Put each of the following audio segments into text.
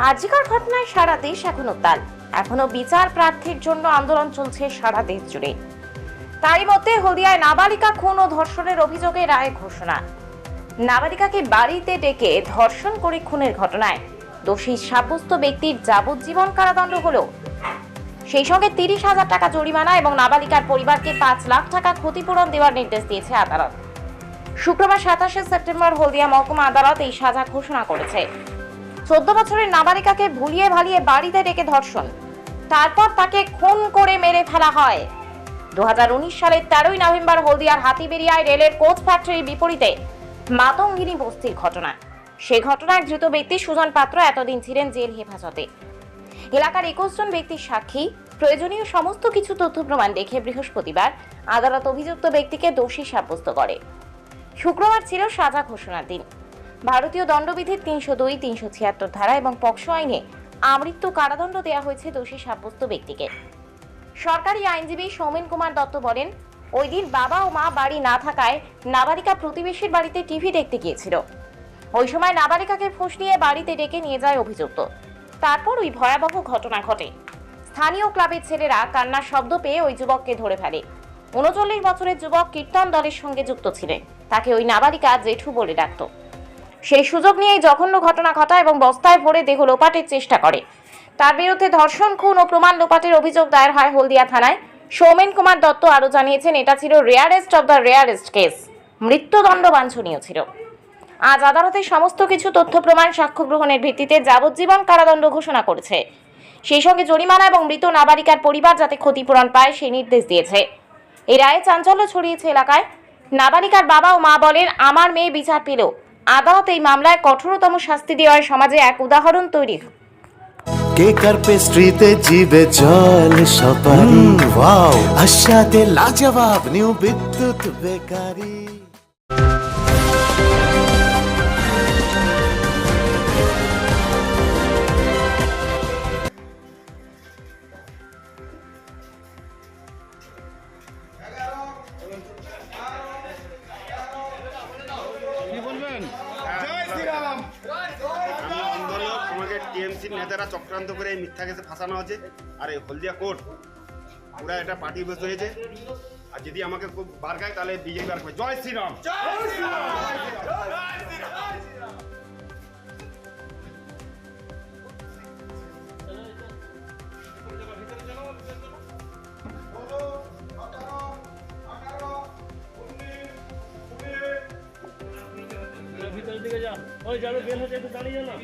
আজিকার ঘটনায় সারা দেশ এখনও তাল। এখনও বিচার প্রার্থীর জন্য আন্দোলন চলছে সারা দেশ জুড়ে। তারই মধ্যে হলদিয়ায় নাবালিকা খুন ও ধর্ষণের অভিযোগে রায় ঘোষণা। নাবালিকাকে বাড়িতে ডেকে ধর্ষণ করে খুনের ঘটনায়। দোষী সাব্যস্ত ব্যক্তির যাবজ্জীবন কারাদণ্ড হলো। সেই সঙ্গে তিরিশ হাজার টাকা জরিমানা এবং নাবালিকার পরিবারকে পাঁচ লাখ টাকা ক্ষতিপূরণ দেওয়ার নির্দেশ দিয়েছে আদালত। শুক্রবার সাতাশে সেপ্টেম্বর হলদিয়া মহকুমা আদালত এই সাজা ঘোষণা করেছে। চোদ্দ বছরের নাবালিকাকে ভুলিয়ে ভালিয়ে বাড়িতে ডেকে ধর্ষণ। তারপর তাকে খুন করে মেরে ফেলা হয়। দুহাজার উনিশ সালের তেরোই নভেম্বর হলদিয়ার হাতিবেরিয়ায় রেলের কোচ ফ্যাক্টরির বিপরীতে মাতঙ্গিনী বস্তির ঘটনা। সে ঘটনায় ধৃত ব্যক্তি সুজন পাত্র এতদিন ছিলেন জেল হেফাজতে। এলাকার একুশ জন ব্যক্তির সাক্ষী, প্রয়োজনীয় সমস্ত কিছু তথ্য প্রমাণ দেখে বৃহস্পতিবার আদালত অভিযুক্ত ব্যক্তিকে দোষী সাব্যস্ত করে। শুক্রবার ছিল সাজা ঘোষণার দিন। ভারতীয় দণ্ডবিধির তিনশো দুই, তিনশো ছিয়াত্তর ধারা এবং পক্সো আইনে আমৃত্যু কারাদণ্ড দেওয়া হয়েছে দোষী সাব্যস্ত ব্যক্তিকে। সরকারি আইনজীবী সৌমেন কুমার দত্ত বলেন, ওই দিন বাবা ও মা বাড়ি না থাকায় নাবালিকা প্রতিবেশীর বাড়িতে টিভি দেখতে গিয়েছিল। ওই সময় নাবালিকাকে ফুঁস নিয়ে বাড়িতে ডেকে নিয়ে যায় অভিযুক্ত। তারপর ওই ভয়াবহ ঘটনা ঘটে। স্থানীয় ক্লাবের ছেলেরা কান্নার শব্দ পেয়ে ওই যুবককে ধরে ফেলে। উনচল্লিশ বছরের যুবক কীর্তন দলের সঙ্গে যুক্ত ছিলেন। তাকে ওই নাবালিকা জেঠু বলে ডাকত। সেই সুযোগ নিয়ে এই জঘন্য ঘটনা ঘটায় এবং বস্তায় ভরে দেহ লোপাটের চেষ্টা করে। তার বিরুদ্ধে ধর্ষণ, খুন ও প্রমাণ লোপাটের অভিযোগ দায়ের হয় হলদিয়া থানায়। সৌমেন কুমার দত্ত আরও জানিয়েছেন, এটা ছিল rarest of the rarest case. মৃত্যুদণ্ড বাঞ্ছনীয় ছিল। আজ আদালতে সমস্ত কিছু তথ্য, প্রমাণ, সাক্ষ্য গ্রহণের ভিত্তিতে যাবজ্জীবন কারাদণ্ড ঘোষণা করেছে। সেই সঙ্গে জরিমানা এবং মৃত নাবালিকার পরিবার যাতে ক্ষতিপূরণ পায় সেই নির্দেশ দিয়েছে। এই রায়ে চাঞ্চল্য ছড়িয়েছে এলাকায়। নাবালিকার বাবা ও মা বলেন, আমার মেয়ে বিচার পেল। আদালত এই মামলায় কঠোরতম শাস্তি দেওয়ায় সমাজে এক উদাহরণ তৈরি কেক আর পেস্ট্রিতে জিবে জল সপারি? ওয়াও। আশাতে লাজবাব নিউ বিদ্যুৎ বেকারি। টিএমসির নেতারা চক্রান্ত করে এই মিথ্যা কেসে ফাঁসানো হয়েছে আর এই হলদিয়া কোর্ট পুরা এটা পার্টি বসে হয়েছে আর যদি আমাকে খুব বার খায় তাহলে বিজেপি বার করবে জয় শ্রীরাম! ভিতরের দিকে যা। ওই যাদের বেল হচ্ছে একটু দাঁড়িয়ে যা না।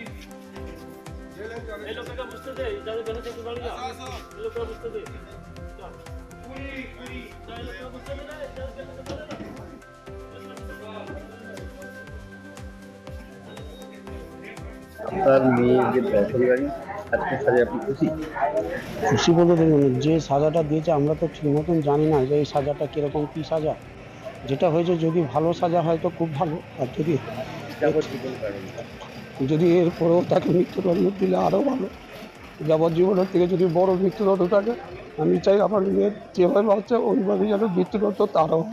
এই লোকটাকে বুঝতে দে যাদের এই লোকটা বুঝতে দে। আপনার মেয়ে যে আজকে সাজে আপনি খুশি? খুশি বলতে দেখুন যে সাজাটা দিয়েছে আমরা তো ঠিক মতন জানি না যে এই সাজাটা কীরকম কী সাজা। যেটা হয়েছে যদি ভালো সাজা হয় তো খুব ভালো আর যদি যদি এরপরেও তাকে মৃত্যুদণ্ড দিলে আরও ভালো। যাবজ্জীবনের থেকে যদি বড় মৃত্যুদণ্ড থাকে, আমি চাই আমার মেয়ের যেভাবে হচ্ছে ওইভাবে যেন মৃত্যুদণ্ড তারও।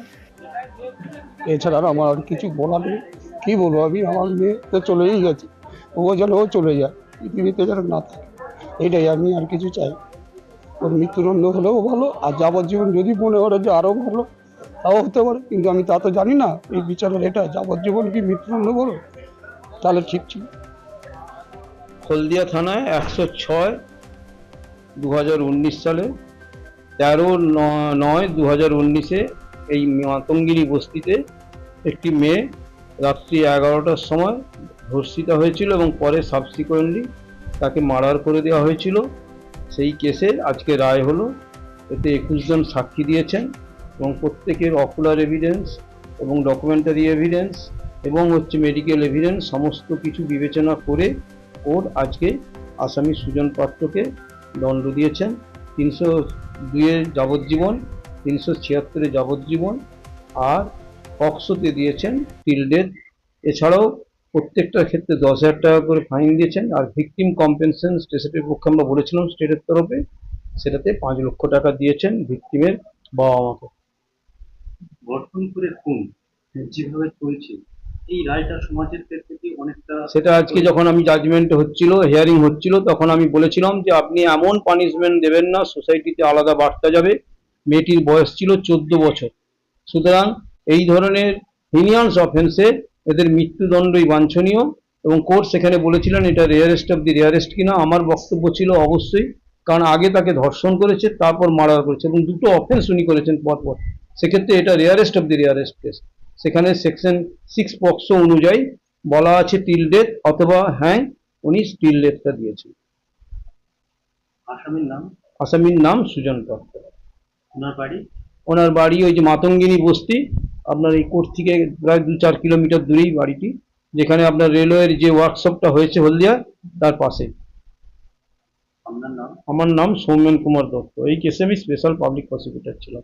এছাড়া আমার আর কিছু বলার নেই। কী বলব, আমি আমার মেয়ে তো চলেই গেছে ও যেন ও চলে যায়, পৃথিবীতে যেন না থাকে। এটাই আমি আর কিছু চাই। ওর মৃত্যুদণ্ড হলেও ভালো, আর যাবজ্জীবন যদি মনে করে যে আরও ভালো, তাও হতে পারে। কিন্তু আমি তা তো জানি না, এই বিচারের এটা, যাবজ্জীবন কি মৃত্যুদণ্ড বলো? তাহলে ঠিক ছিল। হলদিয়া থানায় একশো ছয় দু সালে, তেরো নয় দু হাজার উনিশে এই মাতঙ্গিরি বস্তিতে একটি মেয়ে রাত্রি এগারোটার সময় ধর্ষিতা হয়েছিল এবং পরে সাবসিকুয়েন্টলি তাকে মার্ডার করে দেওয়া হয়েছিল। সেই কেসে আজকে রায় হলো, এতে একুশ জন সাক্ষী দিয়েছেন এবং প্রত্যেকের অকুলার এভিডেন্স এবং ডকুমেন্টারি এভিডেন্স এবং হচ্ছে মেডিকেল এভিডেন্স সমস্ত কিছু বিবেচনা করে ওর আজকে আসামি সুজন পাত্রকে দণ্ড দিয়েছেন। তিনশো দুইয়ের যাবজ্জীবন তিনশো ছিয়াত্তরে যাবজ্জীবন আর পক্সোতে দিয়েছেন টিল ডেথ এছাড়াও প্রত্যেকটার ক্ষেত্রে দশ হাজার টাকা করে ফাইন দিয়েছেন আর ভিকটিম কম্পেনশন স্টেটের পক্ষে আমরা বলেছিলাম স্টেটের তরফে সেটাতে পাঁচ লক্ষ টাকা দিয়েছেন ভিকটিমের বাবা মাকে গঠন করে খুন যেভাবে চলছে এই রায়টা সমাজের ক্ষেত্রে অনেকটা সেটা আজকে যখন আমি জাজমেন্ট হচ্ছিল হিয়ারিং হচ্ছিল, তখন আমি বলেছিলাম যে আপনি এমন পানিশমেন্ট দেবেন না সোসাইটিতে আলাদা বার্তা যাবে। মেয়েটির বয়স ছিল চোদ্দ বছর। সুতরাং এই ধরনের হিনিয়ান্স অফেন্সে এদের মৃত্যুদণ্ডই বাঞ্ছনীয় এবং কোর্ট সেখানে বলেছিলেন, এটা রেয়ারেস্ট অফ দি রেয়ারেস্ট কিনা? আমার বক্তব্য ছিল অবশ্যই, কারণ আগে তাকে ধর্ষণ করেছে, তারপর মারা করেছে এবং দুটো অফেন্স উনি করেছেন পরপর। সেক্ষেত্রে এটা rarest of the rarest case সেখানে সেকশন সিক্স পক্সো অনুযায়ী বলা আছে টিল ডেথ অথবা হ্যাঁ উনি স্টিল ডেথটা দিয়েছেন। আসামির নাম? আসামির নাম সুজন ওনার বাড়ি? ওনার বাড়ি ওই যে মাতঙ্গিনী বস্তি আপনার এই কোর্ট থেকে প্রায় দু চার কিলোমিটার দূরেই বাড়িটি যেখানে আপনার রেলওয়ের যে ওয়ার্কশপটা হয়েছে হলদিয়া তার পাশে। আমার নাম সৌমেন কুমার দত্ত। এই কেসে আমি স্পেশাল পাবলিক প্রসিকিউটর ছিলাম।